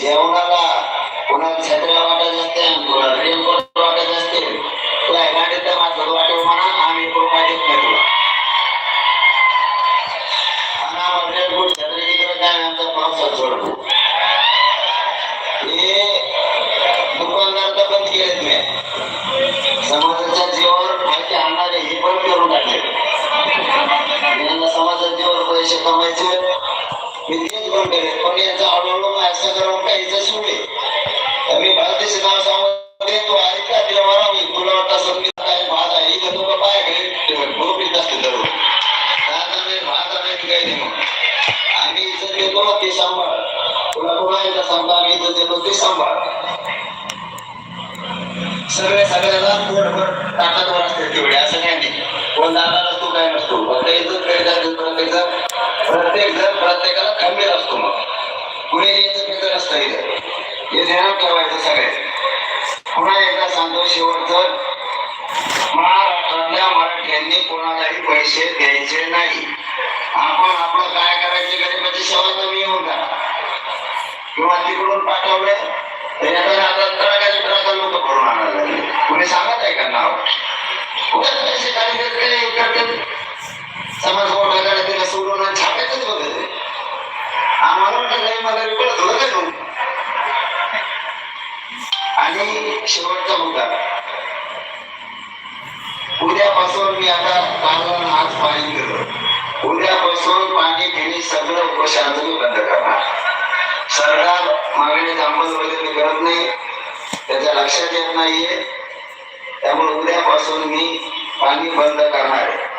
जेवणाला कोणाला छत्र्या वाटत असते कोणाला रेनकोट वाटत असते तुला एखादी तर माझं वाटेल म्हणा आम्ही करू पाहिजे नाही तुला आमचा पावसात सोडतो. हे दुकानदार तर बंद केलेत मी. समाजाच्या जीवावर माहिती आणणारे हे पण करून टाकले. समाजाच्या जीवावर पैसे कमायचे मी तेच पण हळूहळू असं करून काहीच मी भारतीय नाव सांगते तिला तुला वाटत मी काय भात आहे इथं तुला पाय असते दररोज दादा नाही भात नाही काही नाही आम्ही इज्जत देतो ते सांभाळ तुला एकदा सांगतो आम्ही इज्जत देतो ते सांभाळ सगळे सगळ्याला ताकदवर असते तेवढे असं काही नाही कोण दादा नसतो काय नसतो फक्त इज्जत करायचं प्रत्येक जण प्रत्येक पुढे यायचं पेचं असतं इथं हे ध्यानात ठेवायचं सगळे. पुन्हा एकदा सांगतो शेवटचं. महाराष्ट्रातल्या मराठ्यांनी कोणालाही पैसे द्यायचे नाही. आपण आपलं काय करायचे गरीबाची सेवा कमी येऊन जा किंवा तिकडून पाठवले तर येताना आता ट्रकाचे त्रागा लोक करून आणायला लागले. कुणी सांगत आहे का नाव? कुठे पैसे काढले तरी समाज मोठा करायला तिला सोडून छापायचंच बघत आम्हाला वाटत नाही मला कळत होतं का तू आणि शेवटचा मुद्दा. उद्यापासून मी आता कालवण आज पाणी दिलं उद्यापासून पाणी पिणे सगळं उपोषण बंद करणार. सरकार मागणीची अंमलबजावणी करत नाही. त्याच्या लक्षात येत नाहीये. त्यामुळे उद्यापासून मी पाणी बंद करणार आहे.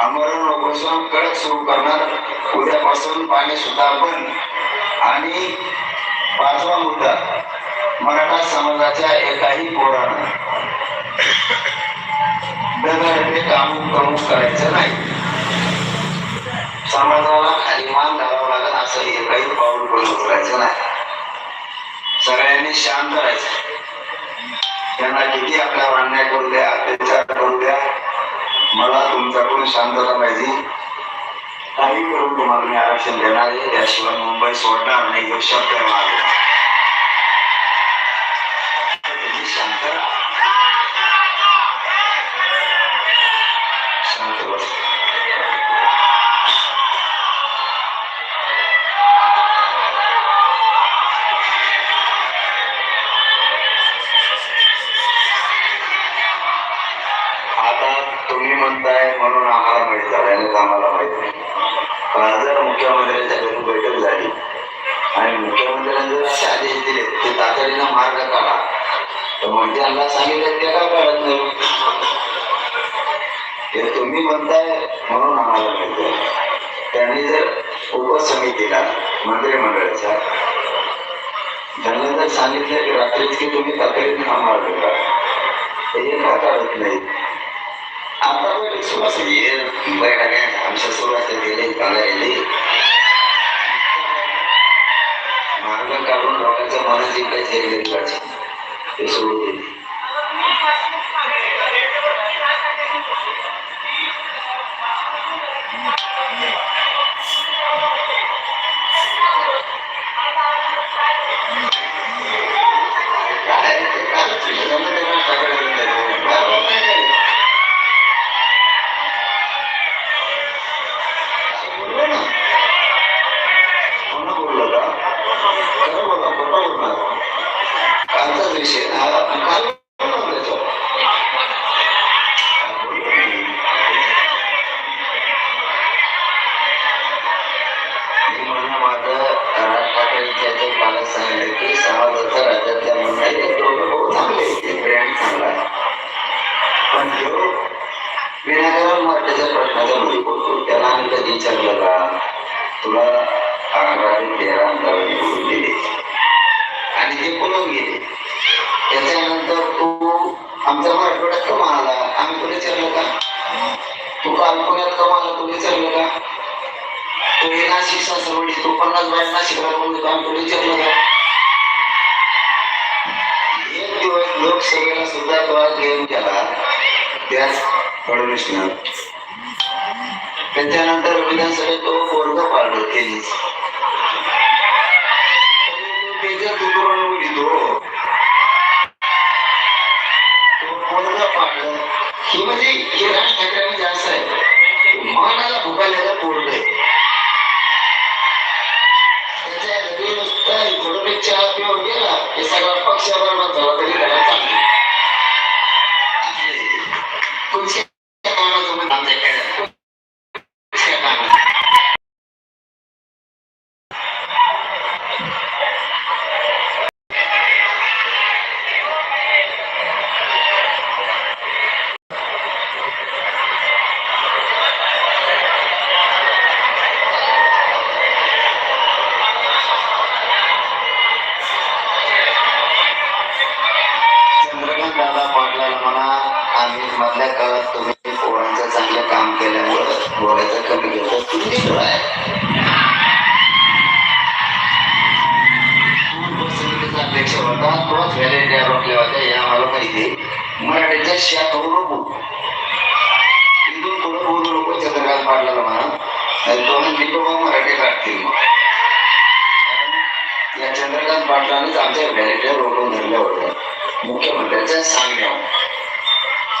आमरण उपोषण कडक सुरू करणार. उद्यापासून पाणी सुद्धा बंद आणि पाचवा मुद्दा मराठा समाजाच्या एकाही पोरानं दगडे काम करून करायचं नाही. समाजाला खाली मान घालावं लागत असं एकाही पाऊल करून उचलायचं नाही. सगळ्यांनी शांत राहायचं. त्यांना किती आपल्यावर अन्याय करू द्या अत्याचार करू द्या मला तुमच्याकडून शांतता पाहिजे काही करून तुम्हाला मी आरक्षण देणार आहे. त्याशिवाय मुंबई सोडणार नाही एक शब्द समितीला मंत्रिमंडळाच्या. त्यांना जर सांगितलं की रात्रीच की तुम्ही तातडीने हा मार्ग हे का काढत नाही आता बैठक सुरू असते बैठक आमच्या सुरू असते गेले. काढायले मार्ग काढून लोकांचं मन जिंकायचे हे गरिबाचे ते सोडून दिले Yeah. तुला अकरा ते तेरा अंतरावर निवडून दिले आणि ते बोलून गेले. त्याच्यानंतर तू आमचा मराठवाड्यात कमाला आम्ही कुठे चाललो का? तू काल पुण्यात कमा आला चाललो का? तू हे नाशिक सासरवडी तू पन्नास बाहेर नाशिकला बोलतो आम्ही कुठे चाललो का? एक दिवस लोकसभेला सुद्धा तो गेम केला त्याच फडणवीसनं. त्याच्यानंतर विधानसभेत तो वर्ग पाडलं केली. त्याच्याशी करू नको. हिंदू करून बोलू नको त्या दगात पाडलेला म्हणा दोन डिप्लोमा मराठी काढतील या चंद्रकांत पाटलानेच आमच्या व्हॅलिटीला रोखून धरल्या होत्या मुख्यमंत्र्यांच्या सांगण्यावर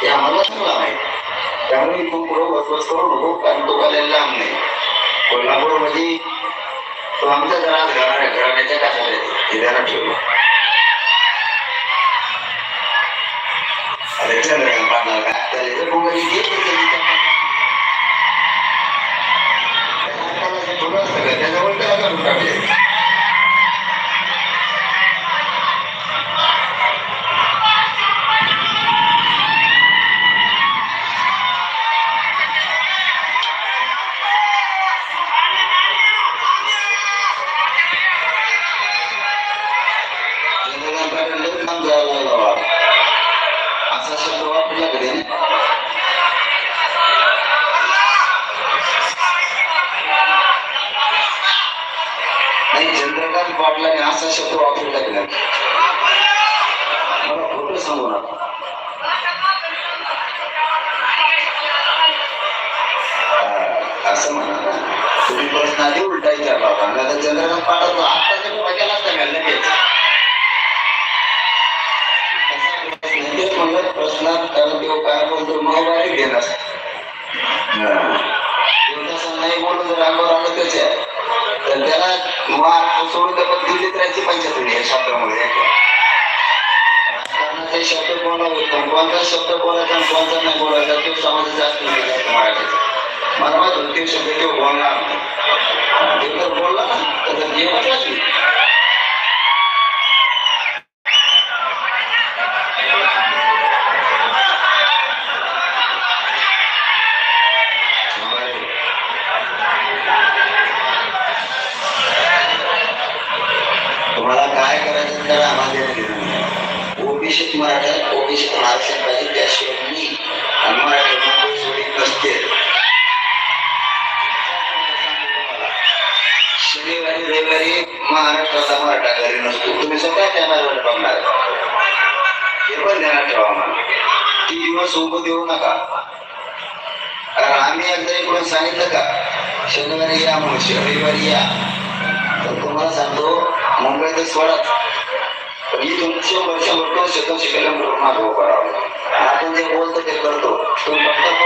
हे आम्हाला चांगलं माहिती त्यामुळे खूप लोक बसबस करू नको कारण तो कल्याण लांब नाही. कोल्हापूर तो आमच्या घरात घराण्याच्या कासाला ठेवला अरे चंद्रकांत पाटलाने असा शब्द वापरला की मला खोट सांगू नका. असं म्हणा. ना तुम्ही प्रश्न आधी उलटायच्या विचारला होता आता चंद्रकांत पाटला आत्ताच्या बघायला असता म्हणलं प्रश्नात कारण तो काय बोलतो मग बारीक घेणार. नाही बोलत जर आलं त्याच्या तर त्याला मार्क सोडून पण दिल्लीत राहायची पंचायत या शब्दामुळे. राजकारणाचे शब्द कोणाला होतं. कोणता शब्द बोलायचा आणि कोणता नाही बोलायचा तो समाज जास्त मराठीचा मला माहीत होतं शब्द तो बोलणार ते जर बोलला ना तर त्याची हिंमत वाचली. तुम्हाला काय करायचं तर आम्हाला देणं घेणं नाही. ओबीसीत मराठा आरक्षण पाहिजे त्याशिवाय मी मराठी मुंबई नसते शनिवारी रविवारी महाराष्ट्राचा मराठा घरी नसतो तुम्ही स्वतः कॅमेरावर बघणार हे पण ध्यानात ठेवा मला ती दिवस सोबत देऊ नका कारण आम्ही एकदा इकडून सांगितलं का शनिवारी या. म्हणून रविवारी या तर तुम्हाला सांगतो मुंबईतच सोडाच पण शंभर शंभर दोनशे दोनशे किलोमीटर मागे उभं राहावं आपण जे बोलतो ते करतो. तुम्ही फक्त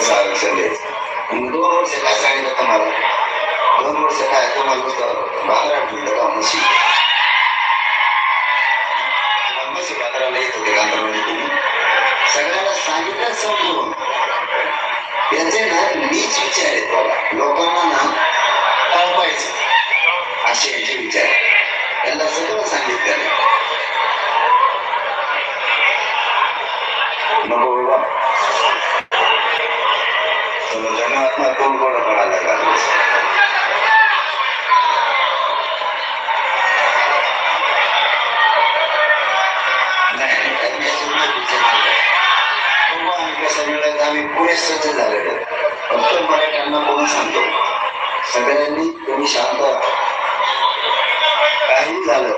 कसं आरक्षण द्यायचं मग दोन वर्ष सांगतो सगळ्यांनी तुम्ही शांत काही झालं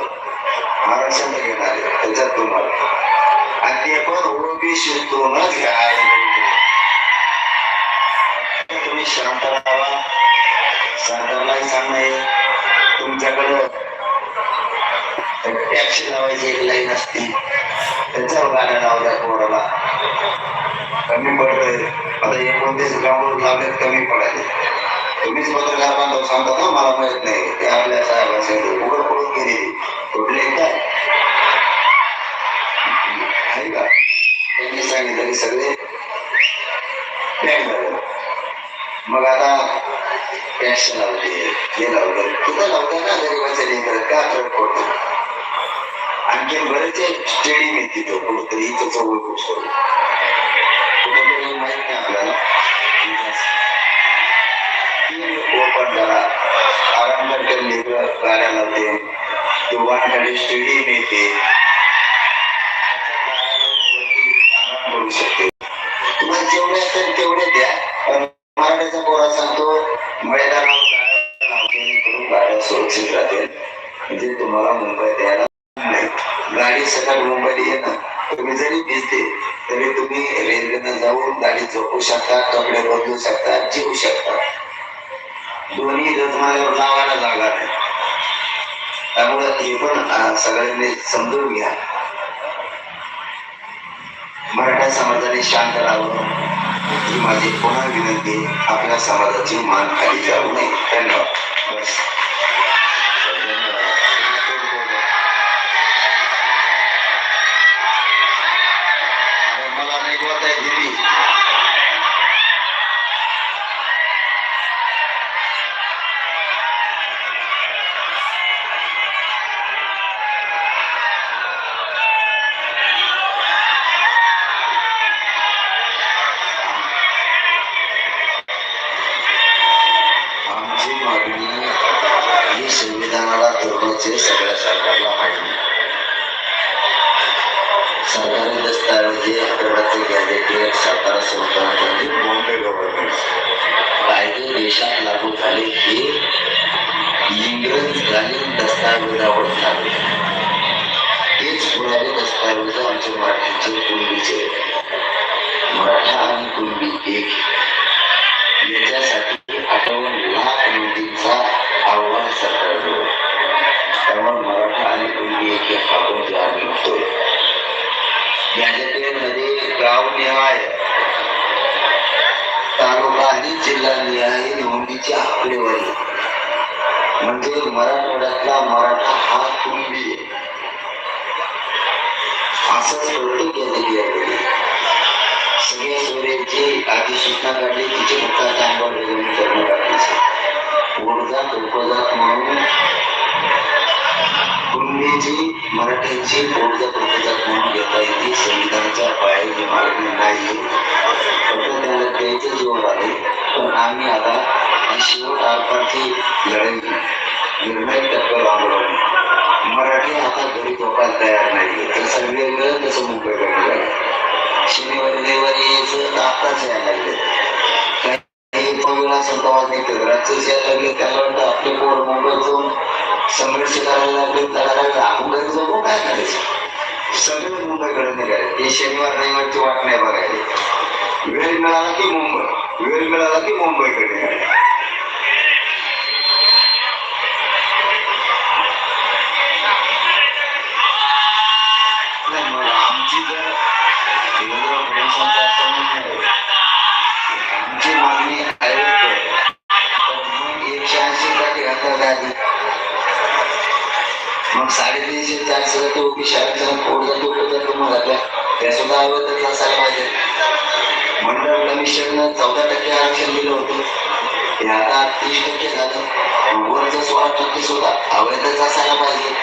महाराष्ट्र घेणार त्याच्यात तुम्हाला. आणि ते पण घ्या तुम्ही शांत राहावा सरकारलाही सांगणे तुमच्याकडं टॅक्सी लावायची एक लाईन असते त्याच्यावर गाड्या लावल्या कोणाला कमी पडतंय. आता एकोणतीस ग्राउंड लावलेत टॅक्स लावले हे लावलं कुठं लावलं ना गरीबाच्या लेकर का फरक पडतो आणखी बरेचसे स्टेडियम आहेत तिथं कुठंतरी इथं जवळ पुष्कळ दोन्ही गजमाल्यावर लावायला जागा नाही. त्यामुळे हे पण सगळ्यांनी समजून घ्या. मराठा समाजाने शांत राहावं. ही माझी पुन्हा विनंती. आपल्या समाजाची मान खाली जाऊ नये. धन्यवाद. आधी सूचना काढली तिची फक्त आता अंमलबजावणी करणं बाकीचे ओढजात उपजात म्हणून कुणबीची मराठ्यांची ओढजात उपजात म्हणून घेता येते संविधानाच्या बाहेर मागणी नाही फक्त त्याला द्यायचं जोर आले पण आम्ही आता ही शेवट आरपारची लढाई निर्णय टप्प्यावर आंदोलन मराठी आता घरी झोपायला तयार नाही. तसं वेगळं तसं मुंबईकडे लागेल शनिवारी रविवारी यायचं तर यायला लागले काही संतावाद यायला लागले त्याला वाटतं आपले पोर मुंबईत जाऊन संघर्ष करायला लागले त्याला आपण घरी जाऊ काय करायचं सगळे मुंबईकडे निघाले ते शनिवार रविवारची वाट नाही बघायची. वेळ मिळाला की मुंबई. वेळ मिळाला की मुंबईकडे. निघाले आधी मग साडेतीनशे चारशे साठी ओपीसी शाळेचा कोड जातो जातो मग त्या सुद्धा अवैधच असायला पाहिजे मंडळ कमिशननं चौदा टक्के आरक्षण दिलं होतं. ते आता तीस टक्के झालं. वरचं सोळा टक्के सुद्धा अवैधच असायला पाहिजे.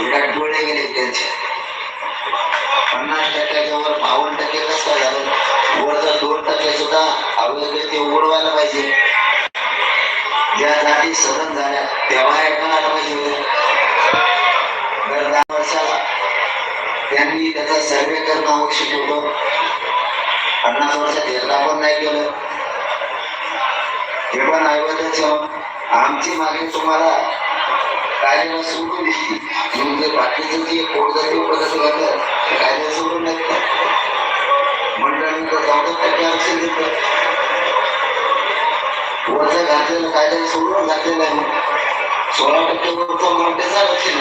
विराट डोळे गेले त्यांचे. पन्नास टक्क्याच्या वर बावन्न टक्के कसं काय झालं? वरचा दोन टक्के सुद्धा अवैध ते उघडवायला पाहिजे. ज्या सहन झाल्या. तेव्हा ऐकून पाहिजे वर्षाला त्यांनी त्याचा सर्वे करणं आवश्यक होतं पन्नास वर्षात एकदा पण नाही केलं हे पण ऐवतच आमची मागणी तुम्हाला कायद्याला सोडून दिली म्हणजे बाकीचं जे कोणतं पद्धती घातलं ते कायद्याला सोडून नाही. मंडळी तर चौदा टक्के आरक्षण दिलं वरचं घातलेलं कायद्याने सोडून घातलेलं आहे. सोळा टक्के वरचं मराठ्याचं आरक्षण